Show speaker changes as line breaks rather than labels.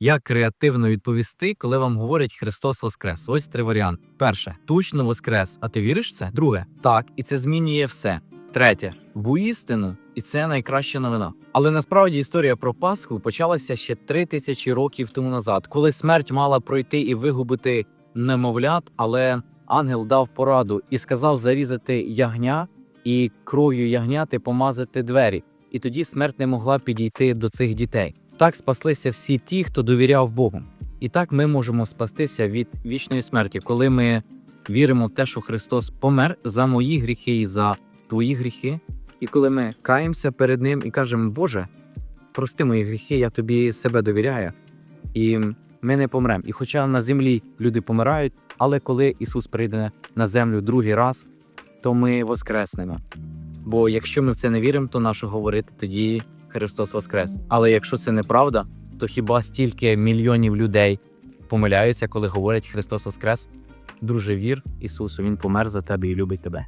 Як креативно відповісти, коли вам говорять Христос Воскрес? Ось три варіанти. Перше, точно Воскрес. А ти віриш в це? Друге, так, і це змінює все. Третє, воістину, і це найкраща новина. Але насправді історія про Пасху почалася ще три тисячі років тому назад, коли смерть мала пройти і вигубити немовлят, але ангел дав пораду і сказав зарізати ягня і кров'ю ягняти помазати двері. І тоді смерть не могла підійти до цих дітей. Так спаслися всі ті, хто довіряв Богу. І так ми можемо спастися від вічної смерті, коли ми віримо в те, що Христос помер за мої гріхи і за твої гріхи. І коли ми каємося перед Ним і кажемо, Боже, прости мої гріхи, я тобі себе довіряю. І ми не помремо. І хоча на землі люди помирають, але коли Ісус прийде на землю другий раз, то ми воскреснемо. Бо якщо ми в це не віримо, то на що говорити тоді Христос Воскрес. Але якщо це неправда, то хіба стільки мільйонів людей помиляються, коли говорять Христос Воскрес? Друже, вір Ісусу, Він помер за тебе і любить тебе.